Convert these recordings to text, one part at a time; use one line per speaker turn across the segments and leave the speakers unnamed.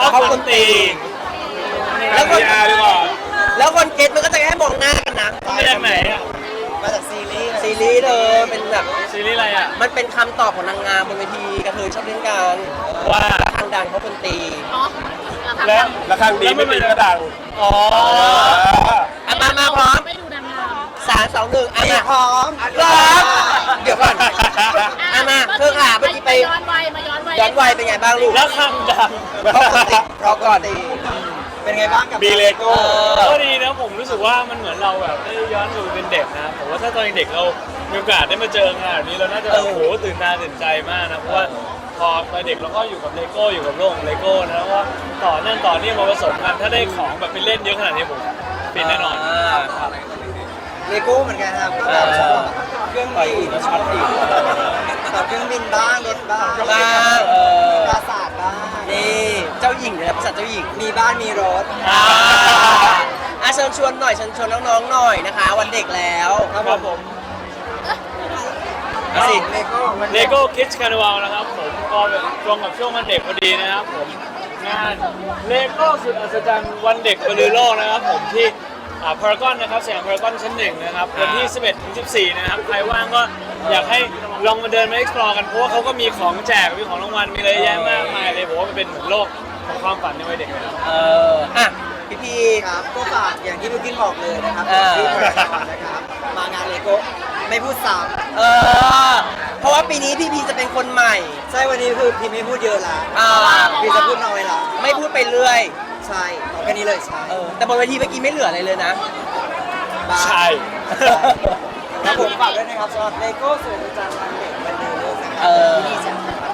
ชอบคนตี
แล้วคน
ยาดีกว่า
แล้วคนเก็ตมันก็จะแค่มองหน้ากันนะ
มาจากไหนอะ
มาจากซีรีส์
ซีรีส์เธอเป็นแบบ
ซีรีส์อะไรอะ
มันเป็นคำตอบของนางงามบนเวทีกระเทยชอบเล่นกัน
ว่า
ทางดังเพราะคนตี
อ๋อ
แล้ว
แล้วข้างดีไม่ตีกระดัง
อ๋อ
อะมามาพร้อม
ไม่ดูดังงาม
สามสองหนึ่งอะมา
พร้อม
พร้อมเดี๋ยวก่อน อะมาเธอค่ะเมื่อกี้ไป
ย้อนวัยมาย้อนวัย
ย้อนวัยเป็นไงบ้างลูก
แล้วคำดัง
เพราะคนตีเพราะก่อนตี
เป็นไงบ้างกับ
บีเลโก้
ก็ดีนะผมรู้สึกว่ามันเหมือนเราแบบได้ย้อนดูเป็นเด็กนะผมว่าถ้าตอนเด็กเรามีโอกาสได้มาเจองานแบบนี้เราน่าจะโอ้โหตื่นตาตื่นใจมากนะเพราะว่าพอตอนเด็กเราก็อยู่กับเลโก้อยู่กับโลกของเลโก้นะแล้วก็ต่อนั่นต่อนี่มาผสมกันถ้าได้ของแบบไปเล่นเยอะขนาดนี้ผมฟินแน่นอน
เลโก้เหมือนกันครับก็แบบชอบเครื่อง
ต่อย
บิ
อี
น
กแล้วช็อตอีก
แบบเครื่องบินบ้างรถบ้าง
บ้างเออ
ปราสาทบ้าง
นี่เจ้าหญิงเนี่ยภาษาเจ้าหญิง
มีบ้านมีรถ
อ่าอะเชิญชวนหน่อยเชิญชวนน้องๆหน่อยนะคะ วันเด็กแล้ว
ครับผม
เอาสิ
เลโก้มัน
เลโก้คิดคาร์นิวัลนะครับผมก็ตรงกับช่วงวันเด็กพอดีนะครับผมงานเลโก้สุดอัศจรรย์วันเด็กบริโลกนะครับผมที่ พารากอนนะครับสยามพารากอนชั้นหนึ่งนะครับวันที่ 11ถึง14 นะครับ ใครว่างก็อยากให้ลองมาเดินมา explore กันเพราะว่าเขาก็มีของแจกมีของรางวัลมีอะไรเยอะแยะมากมายเลยผมว่ามันเป็นเหมือนโลกของความฝันในวัยเด็กนะครับ
เอออะ พี่พี
ครับก็ฝากอย่างที่พี่กินบอกเลยนะครับ
เออ
ที่พารากอนนะครับ มางานเลโก้ไม่พูดซ้
เออ เพราะว่าปีนี้พี่พีจะเป็นคนใหม่ำ
ใช่วันนี้คือพี่ไม่พูดเยอะละ
อ่า
พี่จะพูดน้อยละ
ไม่พูดไปเรื่อย
ใช่เอาแค่นี้เลยใช่
เออแต่บนเวทีเมื่อกี้ไม่เหลืออะไรเลยนะ
บ้าง
ใช่
ครับผมฝากด้วยนะครับสำหรับเลโก้สุดอัศจรรย์วันเด็กวันเด็กนะค
เอ
รับ
อ
ที่นี่จะ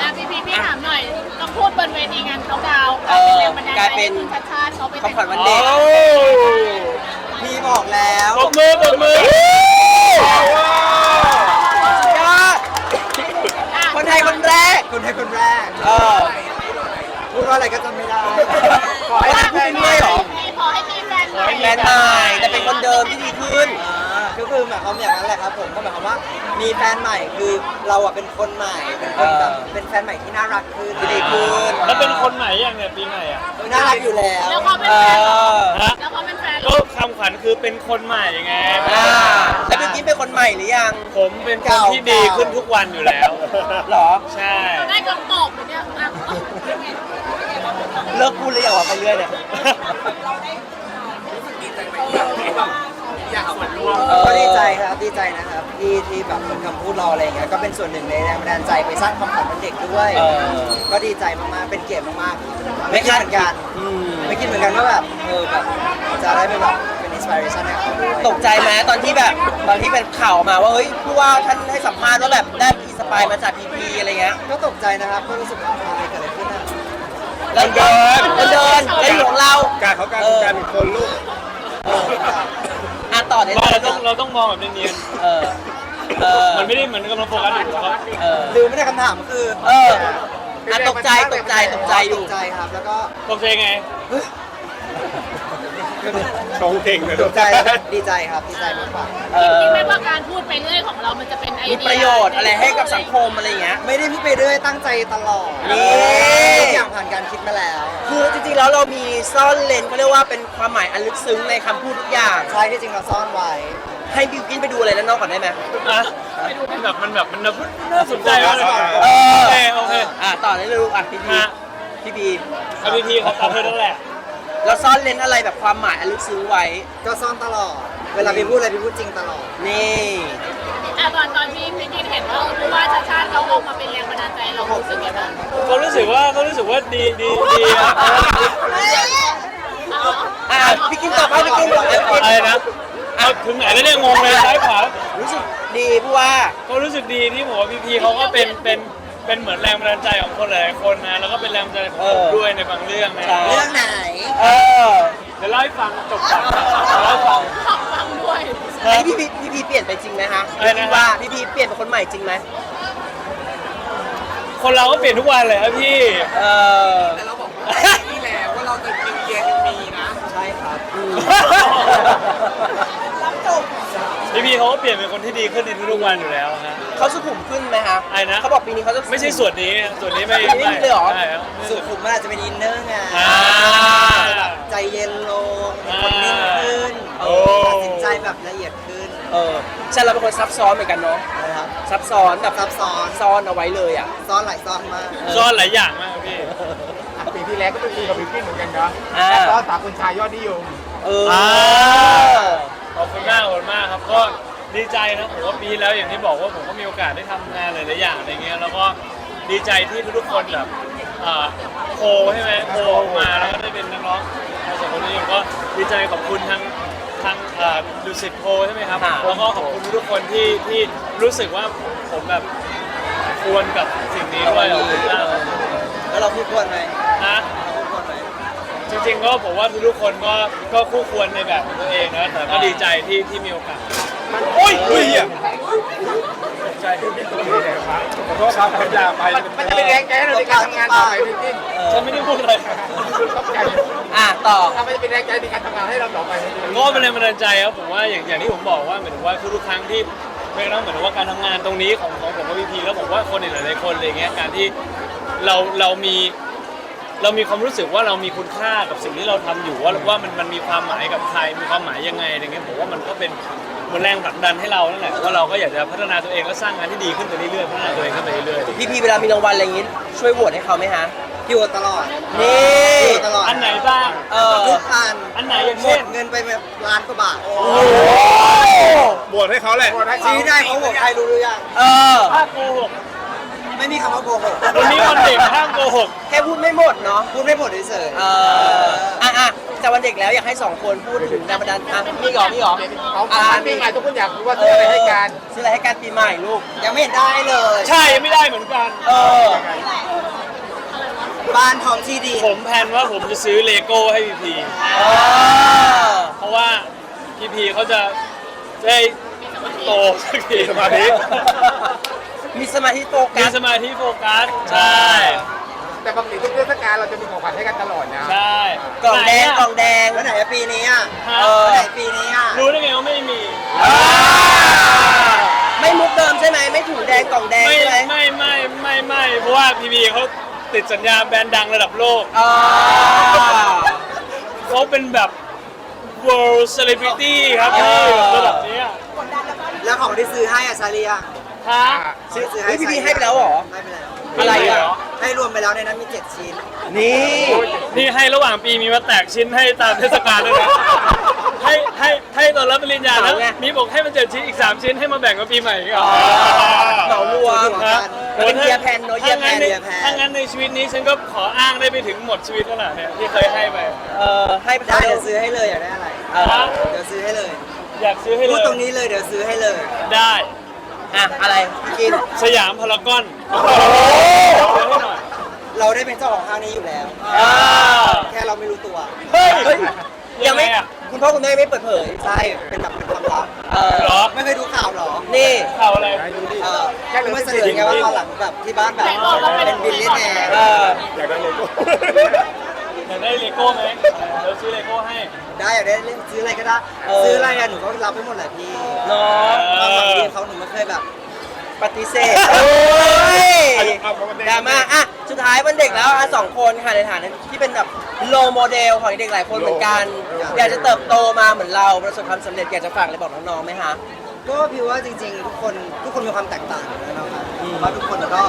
อะพี่พี่พี่ถามหน่อยต้องพูดบนเวทีงานเขาดาวน์
เออก
ลายเป็นแรงบันดาล
กลาย
ใจ
เป็น
ให้คุณชัดชาติเขาไป
ของขวัญวัน
โอ้
เด็ก
พี่บอกแล้ว
ปรบมือปรบมือ
ยอดคนไทยคนแรก
คนไทยคนแรก
เออ
พูดว่าอะไรก็จำไม่ได้
ขอให้พูดไปเรื่อยเหรอ
ขอให้มีแฟนใหม่
แฟนใหม่แต่เป็นคนเดิมที่ดีขึ้น
อ่าก็คือหมายความอย่างนั้นแหละครับผมก็หมายความว่ามีแฟนใหม่คือเราอะเป็นคนใหม่เป็นคนแบบ
เออ
เป็นแฟนใหม่ที่น่ารักขึ้น
ที่ดีขึ้น
แล้วเป็นคนใหม่ยังเนี่ยปีใหม่อะ
น่ารักอยู่แล้ว
แล้วเขาเป็น
เอ
แฟนเหรอ
อ
ฮะ
แล้วเขาเป็นแฟนเหร
ก็
อ
คำขวัญคือเป็นคนใหม่ไง
อ่าแล้วเมื่อกี้เป็นคนใหม่หรือยัง
ผมเป็นคนที่ดีขึ้นทุกวันอยู่แล้ว
เหรอ
ใช่
ได้คำตอบเหมือนเนี่ยอะ
เลิกพูดเลยอย่าว่าไปเรื่อยเนี่ยเออ
ก็ดีใจครับดีใจนะครับที่ที่แบบเหมือนคำพูดเราอะไรอย่างเงี้ยก็เป็นส่วนหนึ่งในแรงบันดาลใจไปสร้างความฝันวันเด็กด้วย
เออ
ก็ดีใจมากๆเป็นเกียรติมากๆ
ไม่
ไม่คิด
คาด
เหมือนกัน
อืม
ไม่คิดเหมือนกันว่าแบบเออแบบจะได้เป็นแบบเป็นอินสปิเรชันให้เขาด้วย
ตกใจไหมตอนที่แบบตอนที่เป็นข่าวมาว่าเฮ้ยผู้ว่าท่านให้สัมภาษณ์ว่าแบบได้อินสปายมาจากพีพีอะไรเงี้ย
ก็ตกใจนะครับก็รู้สึกว่าอะไร
แล้วเดินแล้วเดินแล้วอยู่ของเรา
การเขาการการเป็นคนลูก
เอออะต่อได้เล
เรา
ย
ต้องเราต้องมองแบบเนียน
เออเออ
ๆมันไม่ได้เหมือนกำลังโฟกัสอยู่แล้วก็
เออ
ลืมไม่ได้คำถามคือ
เอออะตกใจตกใจตกใจอ
ต
ยู่
กใจครับ แล้วก็
โอเคไง
ชงเก่งเลย
ตกใจแล้วก็ดีใจครับดีใจมากกว่า
เออ
คิดไหมว่าการพูดไปเรื่อยของเรา มันจะเป็นไอ
มี
เดีย
ประโยชน์อะไรให้กับสังคมอะไรเงี้ย
ไม่ได้พูดไปเรื่อยตั้งใจตลอด
นี่
ทุกอย่างผ่านการคิดมาแล้ว
คือจริงๆแล้วเรามีซ่อนเลนเขาเรียกว่าเป็นความหมายอันลึกซึ้งในคำพูดทุกอย่าง
ใช่ที่จริงเราซ่อนไว้
ให้บิวกินไปดูอะไรแล้วนอกก่อนได้ไหม
อะมันแบบมันแบบมันแบบน่าสนใจมากเลย
เอ
โอ
อ
เคโอเค
อะต่อได้เลยลูกอะพี่พี
ฮะ
พี่พี
เอาพีพีครับตามเธอนั่นแหละ
เราซ่อนเลนอะไรแบบความหมายอันลึกซึ้งไว้
ก็ซ่อนตลอด เวลาพี่พูดอะไรพี่พูดจริงตลอด
นี่
อะตอนตอนที่พี่กินเห็นว่าผู้ว่าชาติชาติเขาออกมาเป็นแรงบันดาลใจเรารู้สึกยังไงบ้าง
เขารู้สึกว่าเขารู้สึกว่าดีดีดีอะ
อะพี่กินตอบให้พี่กินตอบให้พี่กิน
อะไรนะเอาถึงไหนแล้วเนี่ยงงเลยซ้ายขวา
รู้สึกดีผู้ว่า
ก็รู้สึกดีที่ผมว่าพีพีเขาก็เป็นเป็น เป็นเหมือนแรงบันดาลใจของคนหลายๆคนนะแล้วก็เป็นแรงบันดาลใจของผมด้วยในบางเรื่องนะ
ใช่
เรื่องไหน
เออ
เดี๋ยวเล่าให้ฟังจบก่อนเล่าให้ฟัง
ขอบฟังด้วย
อันนี้พี่พีพี่พีเปลี่ยนไปจริงไหมฮะ
อะไรนะ
พี่ว่าพี่พีเปลี่ยนเป็นคนใหม่จริงไหม
คนเราก็เปลี่ยนทุกวันเลยครับพี่
เออ
แต่เราบอกว่านี่แหละว่าเราจะกินเกียร์ยังมีนะ ใช่ครับ
พี่พีเขาก็เปลี่ยนเป็นคนที่ดีขึ้นในทุกๆวันอยู่แล้วฮะ
เขาสุขุมขึ้นไหมฮะ
อะไรนะ
เขาบอกปีนี้เขาจะ
ไม่ใช่ส่วนนี้ส่วนนี้ไม่
ไม่มีเลยเหรอ
ใช่ครับ
สุขุมมันอาจจะเป็นอินเนอร์ไง
อ่า
แบบใจเย็นลงเป็นคนนิ่งขึ้น
โอ้
ตัดสินใจแบบละเอียดขึ้น
เออใช่เราเป็นคนซับซ้อนเหมือนกันเนาะ
นะครับ
ซับซ้อนแบบ
ซับซ้อน
ซ้อนเอาไว้เลยอะ
ซ้อนหลายซ้อนมาก
ซ่อนหลายอย่างมากครับพี่
ปีที่แล้วก็เป็นปีกับบิวกิ้นเหมือนกันเนาะ
อ่า
แล้วก็สาวคนชายยอดนิยม
เออ
อ่า ขอบคุณมากขอบคุณมากครับก็ดีใจนะผมว่าปีแล้วอย่างที่บอกว่าผมก็มีโอกาสได้ทำงานหลายๆอย่างอะไรเงี้ยแล้วก็ดีใจที่ทุกๆคนแบบอ่าโคใช่ไหมโคมาแล้วก็ได้เป็นนักร้องในสองคนนี้ผมก็ดีใจขอบคุณทั้งทางดูสิตโคใช่ไหมครับ
ค่ะ
แล้วก็ขอบคุณทุกคนที่ที่รู้สึกว่าผมแบบควรกับสิ่งนี้ด้วยขอบคุณมากครับ
แล้วเราพูดควรไหม
นะ จริงๆก็ผมว่าทุกๆคนก็ก็คู่ควรในแบบของตัวเองนะแต่ก็ดีใจที่ที่มีโอกาส
โอ้ยเฮ้ยอะ
ใช่
ขอโทษครับผมอยากไปมันจะเป็นแรงใจให้เราในการทำงานต่อไปบิวกิ้น
ฉันไม่ได้พูดอะไร
ต้องใจ
อะต่อ
ทำให้เป็นแรงใจในการทำงานให้เราต่อไป
ก็เป็นแรงบันดาลใจครับผมว่าอย่างอย่างที่ผมบอกว่าเหมือนว่าทุกๆครั้งที่ไม่ต้องเหมือนว่าการทำงานตรงนี้ของของผมกับพีพีแล้วผมว่าคนอีกหลายๆคนอะไรเงี้ยการที่เราเรามี เรามีความรู้สึกว่าเรามีคุณค่ากับสิ่งที่เราทำอยู่ว่าว่ามันมันมีความหมายกับใครมีความหมายยังไงอะไรเงี้ยผมว่ามันก็เป็นเหมือนแรงผลักดันให้เรานั่นแหละว่าเราก็อยากจะพัฒนาตัวเองและสร้างงานที่ดีขึ้นไปเรื่อยๆพัฒนาตัวเองขึ้นไปเรื่อยๆ
พี่พีเวลามีรางวัลอะไรอย่างงี้ ช่วยโหวตให้เขาไหมฮะ
พี่โอตลอด
นี่
พี่โอตลอด
อันไหนบ้าง
เออ
ทุกอัน
อันไหนอย่าง
หม
เช่
ด
น
เงินไปแบบล้านกว่าบาท
บวชให้เขาแหละ
ชี้ได้เขาบอกใครรู้หรือยัง
เออ
ถ้าโกหก
ไม่มีคำว่าโกหก
วันนี้วันเด็กห้ามโกหก
แค่พูดไม่หมดเนาะ
พูดไม่หมดเฉย
เอออะอะจะวันเด็กแล้วอยากให้สองคนพูดถึงแรงบันดาลอะมีก่อนมีก่อน
ของขวัญปีใหม่ทุกคนอยากรู้ว่าซื้ออะไรให้กัน
ซื้ออะไรให้กันปีใหม่ลูก
ๆยังไม่เห็นได้เลย
ใช่ไม่ได้เหมือนกัน
เออ
บ้านพร้อมที่ดิน
ผมแพลนว่าผมจะซื้อเลโก้ให้พีพี
เออ
เพราะว่าพีพีเขาจะได้โตสักที
สมาธิ
มีสมาธิโฟกั
มี
ส
สมาธิโฟกัส ใช่
แต่ปกติทุกเทศกาลเราจะมีของขวัญให้กันตลอดนะ
ใช่
กล่องแดงกล่องแดง
แล้วไหนอะปีนี้อะ
ฮะ
เออ
แล้วไหนปีนี้อะ
รู้ได้ไงว่าไม่มี
ไม่มุกเดิมใช่ไหมไม่ถุงแดงกล่องแดง
ไม่
ใช่ไหม
ไม่ไม่ไม่ไม่เพราะว่าพีพีเขาติดสัญญาแบรนด์ดังระดับโลก
อ่า
เขาเป็นแบบ world celebrity ครับพี่ระดับเนี้ย
แล้วของที่ซื้อให้อะชาเลีย
ฮะ
ซื้อซื้อ
เฮ้
ให้
ยพี่พีให้ไปแล้วเหรอ
ให้ไปแล้ว
อะไรอะ
ให้รวมไปแล้วในนั้นมี7ชิ้น
นี่
นี่ให้ระหว่างปีมีมาแตกชิ้นให้ตามเทศกาลด้วยนะให้ให้ให้ตอนรับปริญญาแล้วมีบอกให้มันเจ็ดชิ้นอีก3ชิ้นให้มาแบ่งกับปีใหม่อีกเหรอ
เหมารวม
ฮะ
เป็นเยียร์แพนเนอะเยียร์แพน
ถ้างั้นในถ้างั้นในชีวิตนี้ฉันก็ขออ้างได้ไปถึงหมดชีวิตแล้วล่ะเนี่ยที่เคยให้ไป
เออให้ไป
ได้เดี๋ยวซื้อให้เลยอยากได้อะไร
เออ
เดี๋ยวซื้อให้เลย
อยากซื้อให้เล
พูด
ย
ตรงนี้เลยเดี๋ยวซื้อให้เลย
ได้
อะอะไรพี่กิน
สยามพารากอน
โอ้โห
ซื้อให้หน่อย
เราได้เป็นเจ้าของห้างนี้อยู่แล้ว
อ่า
แค่เราไม่รู้ตัว
เฮ้ยเฮ้ยยังไม่
ยังไงอะ
คุณพ่อคุณแม่ไม่เปิดเผย
ใช่เป็นแบบเป็นความลับ
เออ
เหรอ
ไม่เคยดูข่าวหรอ
นี่
ข่าวอะไร
เออแค่รู้ว่าเสนอไงว่าตอนหลังแบบที่บ้านแบบเป็นบิลเลียนแนร์
เออ
อยากได้โลโก้
อยากได้เลโก้ไหมเดี๋ยวซื้อเลโก้ให้
ได้อยากได้เล่นซื้ออะไรก็ได้ซื้ออะไรอะหนูก็รับไปหมดแหละพี่
เนาะ
ความหวังดีเขาหนูไม่เคยแบบ
ปฏิเสธโอ้ยดราม่าอะสุดท้ายวันเด็กแล้วอะสองคนค่ะในฐานะที่เป็นแบบโลโมเดลของเด็กหลายคนเหมือนกัน อยากจะเติบโตมาเหมือนเราประสบความสำเร็จอยากจะฝากอะไรบอกน้องๆไหมคะ
ก็พี่ว่าจริงๆ ทุกคนทุกคนมีความแตกต่างอยู่แล้วนะครับเพราะว่าทุกคนก็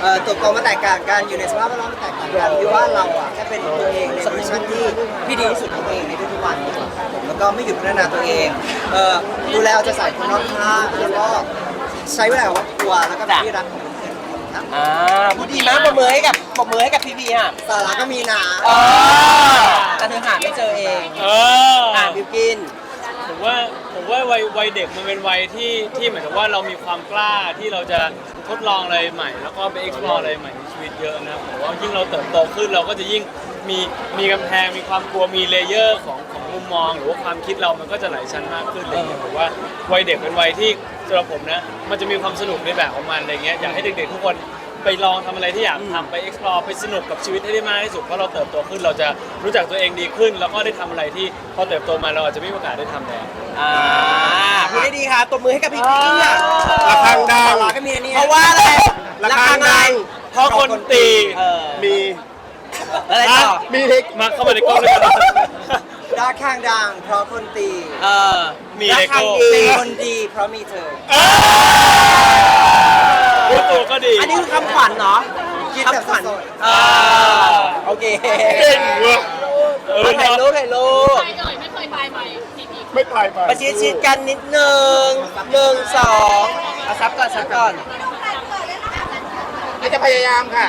เอ่อเติบโตมาแตกต่างกันอยู่ในสภาพแวดล้อมที่แตกต่างกันพี่ว่าเราอะแค่เป็นตัวเองในเวอร์ชันที่ที่ดีที่สุดของตัวเองในทุกๆวันครับผมแล้วก็ไม่หยุดพัฒนาตัวเองเอ่อดูแลเอาใจใส่คนรอบข้างแล้วก็ใช้เวลากับครอบครัวแล้วก็เป็นที่รักของเพื่อนๆทุกคนครับ
อ่าพูดดีมากปรบมือให้กับปรบมือให้กับพี่พีอะ
สาระก็มีหนา
อ๋อแต่เธอหาไม่เจอเอง
เออ
อะบิวกิน
ผม ว่าผมว่าวัยวัยเด็กมันเป็นวัยที่ที่เหมือนกับว่าเรามีความกล้าที่เราจะทดลองอะไรใหม่ แล้วก็ไป explore อะไรใหม่ในชีวิตเยอะนะผมว่ายิ่งเราเติบโตขึ้นเราก็จะยิ่งมีมีกำแพงมีความกลัวมีเลเยอร์ของของมุมมอง หรือว่าความคิดเรามันก็จะหลายชั้นมากขึ้นอะไรเงี้ยผมว่าวัยเด็กเป็นวัยที่สำหรับผมนะมันจะมีความสนุกในแบบของมันอะไรเงี้ยอยากให้เด็กๆทุกคน ไปลองทำอะไรที่อยากทำไป explore ไปสนุกกับชีวิตให้ได้มากที่สุดเพราะเราเติบโตขึ้นเราจะรู้จักตัวเองดีขึ้น แล้วก็ได้ทำอะไรที่พอเติบโตมาเราอาจจะไม่มีโอกาสได้ทำแล้ว
อ่าพูดได้ดีค่ะตบมือให้กับพี่พี่อะ
ระฆังดัง
วเพราะว่าอะไรระฆัง
ดัง
เพราะคนตี
มี
อะไรต่อ
มีเทค
มาเข้ามาในกล้องเลยครับ
ร์คข้างดังเพราะคนตี
เออ
มี
รั
เล
ก
โก้
ครั้งดี
เป็นคนดีเพราะมีเธอ
พูดตัวก็ดี
อันนี้คือคำขวัญเนาะ
คิดแบบ
คำขวัญ
สด
เออโอเค
เก่งเว้ยเออ
ถ่ายรูปถ่ายรูป
ใครเอ่ยไม่เคยตายไหมทีนี้
ไม่ตายไป
ประชิดชิดกันนิดนึงหนึ่งสองเอาซับก่อนซับก่อน
อาจจะพยายามค่ะ